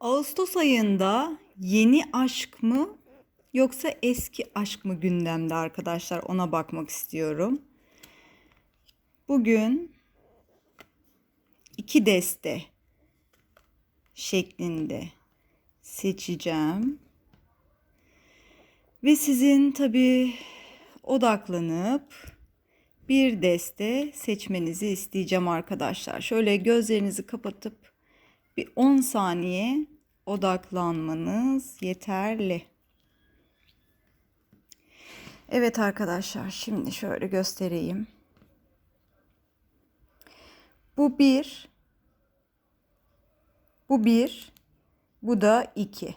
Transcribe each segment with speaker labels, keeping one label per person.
Speaker 1: Ağustos ayında yeni aşk mı yoksa eski aşk mı gündemde arkadaşlar ona bakmak istiyorum. Bugün iki deste şeklinde seçeceğim. Ve sizin tabii odaklanıp bir deste seçmenizi isteyeceğim arkadaşlar. Şöyle gözlerinizi kapatıp bir 10 saniye odaklanmanız yeterli. Evet arkadaşlar şimdi şöyle göstereyim. Bu bir. Bu bir. Bu da iki.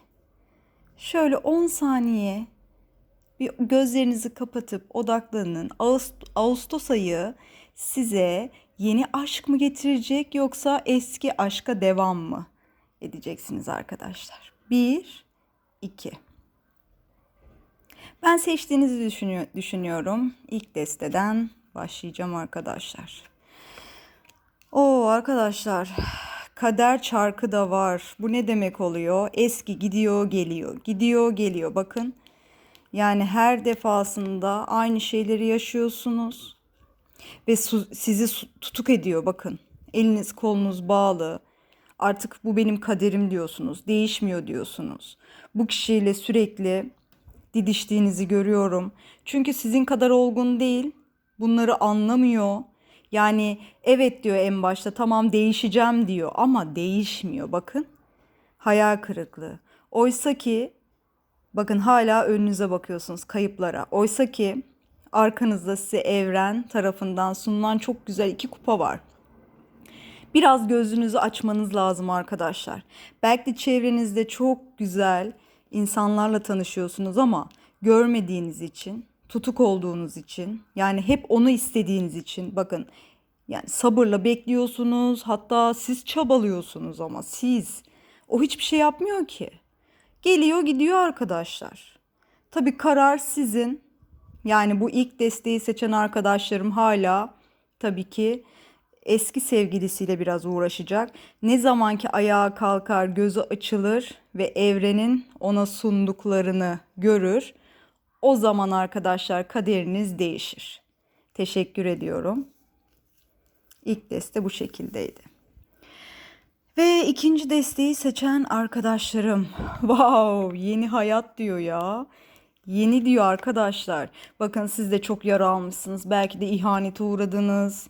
Speaker 1: Şöyle 10 saniye bir gözlerinizi kapatıp odaklanın. Ağust- Ağustos ayı size yeni aşk mı getirecek yoksa eski aşka devam mı edeceksiniz arkadaşlar? Bir, iki. Ben seçtiğinizi düşünüyor, düşünüyorum. İlk desteden başlayacağım arkadaşlar. Oo arkadaşlar kader çarkı da var. Bu ne demek oluyor? Eski gidiyor geliyor. Gidiyor geliyor. Bakın yani her defasında aynı şeyleri yaşıyorsunuz ve sizi tutuk ediyor bakın. Eliniz kolunuz bağlı. Artık bu benim kaderim diyorsunuz. Değişmiyor diyorsunuz. Bu kişiyle sürekli didiştiğinizi görüyorum. Çünkü sizin kadar olgun değil. Bunları anlamıyor. Yani evet diyor en başta tamam değişeceğim diyor ama değişmiyor bakın. Hayal kırıklığı. Oysa ki Bakın hala önünüze bakıyorsunuz kayıplara. Oysa ki arkanızda size evren tarafından sunulan çok güzel iki kupa var. Biraz gözünüzü açmanız lazım arkadaşlar. Belki de çevrenizde çok güzel insanlarla tanışıyorsunuz ama görmediğiniz için, tutuk olduğunuz için, yani hep onu istediğiniz için bakın yani sabırla bekliyorsunuz. Hatta siz çabalıyorsunuz ama siz o hiçbir şey yapmıyor ki. Geliyor gidiyor arkadaşlar. Tabii karar sizin. Yani bu ilk desteği seçen arkadaşlarım hala tabii ki eski sevgilisiyle biraz uğraşacak. Ne zaman ki ayağa kalkar, gözü açılır ve evrenin ona sunduklarını görür, o zaman arkadaşlar kaderiniz değişir. Teşekkür ediyorum. İlk deste bu şekildeydi. Ve ikinci desteği seçen arkadaşlarım. Wow, yeni hayat diyor ya. Yeni diyor arkadaşlar. Bakın siz de çok yara almışsınız. Belki de ihanete uğradınız.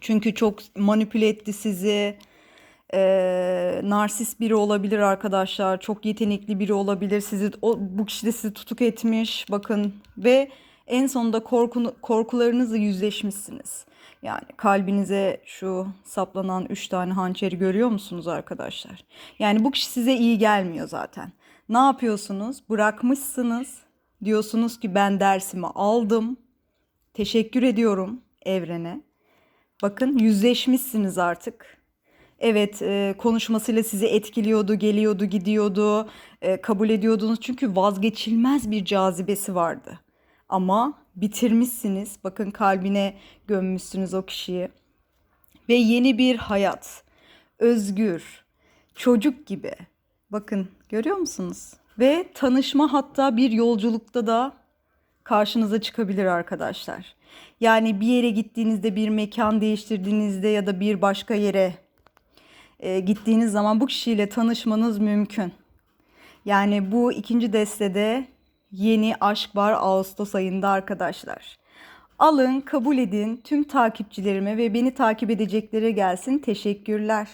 Speaker 1: Çünkü çok manipüle etti sizi. Ee, narsist biri olabilir arkadaşlar. Çok yetenekli biri olabilir. Sizi o, bu kişi de sizi tutuk etmiş. Bakın ve en sonunda korkunu, korkularınızla yüzleşmişsiniz. Yani kalbinize şu saplanan üç tane hançeri görüyor musunuz arkadaşlar? Yani bu kişi size iyi gelmiyor zaten. Ne yapıyorsunuz? Bırakmışsınız. Diyorsunuz ki ben dersimi aldım. Teşekkür ediyorum evrene. Bakın yüzleşmişsiniz artık. Evet, e, konuşmasıyla sizi etkiliyordu, geliyordu, gidiyordu, e, kabul ediyordunuz çünkü vazgeçilmez bir cazibesi vardı. Ama bitirmişsiniz. Bakın kalbine gömmüşsünüz o kişiyi. Ve yeni bir hayat. Özgür. Çocuk gibi. Bakın görüyor musunuz? Ve tanışma hatta bir yolculukta da karşınıza çıkabilir arkadaşlar. Yani bir yere gittiğinizde, bir mekan değiştirdiğinizde ya da bir başka yere e, gittiğiniz zaman bu kişiyle tanışmanız mümkün. Yani bu ikinci destede yeni aşk var Ağustos ayında arkadaşlar. Alın, kabul edin tüm takipçilerime ve beni takip edeceklere gelsin. Teşekkürler.